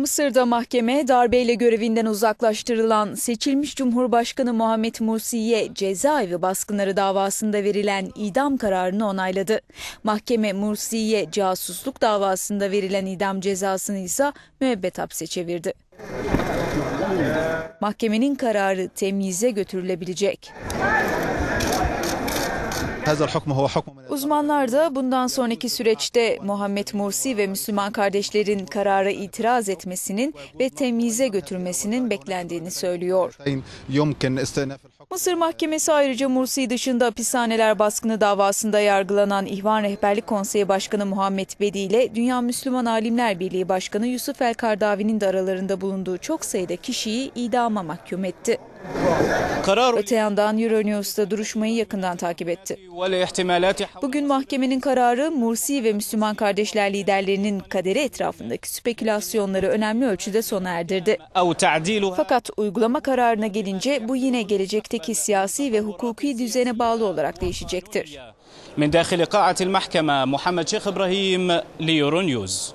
Mısır'da mahkeme darbeyle görevinden uzaklaştırılan seçilmiş Cumhurbaşkanı Muhammed Mursi'ye cezaevi baskınları davasında verilen idam kararını onayladı. Mahkeme Mursi'ye casusluk davasında verilen idam cezasını ise müebbet hapse çevirdi. Mahkemenin kararı temyize götürülebilecek. Uzmanlar da bundan sonraki süreçte Muhammed Mursi ve Müslüman kardeşlerin karara itiraz etmesinin ve temyize götürmesinin beklendiğini söylüyor. Mısır Mahkemesi ayrıca Mursi dışında hapishaneler baskını davasında yargılanan İhvan Rehberlik Konseyi Başkanı Muhammed Bedi ile Dünya Müslüman Alimler Birliği Başkanı Yusuf El Kardavi'nin de aralarında bulunduğu çok sayıda kişiyi idama mahkum etti. Karar... Öte yandan Euronews'da duruşmayı yakından takip etti. Bugün mahkemenin kararı Mursi ve Müslüman kardeşler liderlerinin kaderi etrafındaki spekülasyonları önemli ölçüde sona erdirdi. Fakat uygulama kararına gelince bu yine gelecekteki ülkedeki siyasi ve hukuki düzene bağlı olarak değişecektir. Min dâhili ka'atil mahkeme Muhammed Şeyh İbrahim, Liyurun News.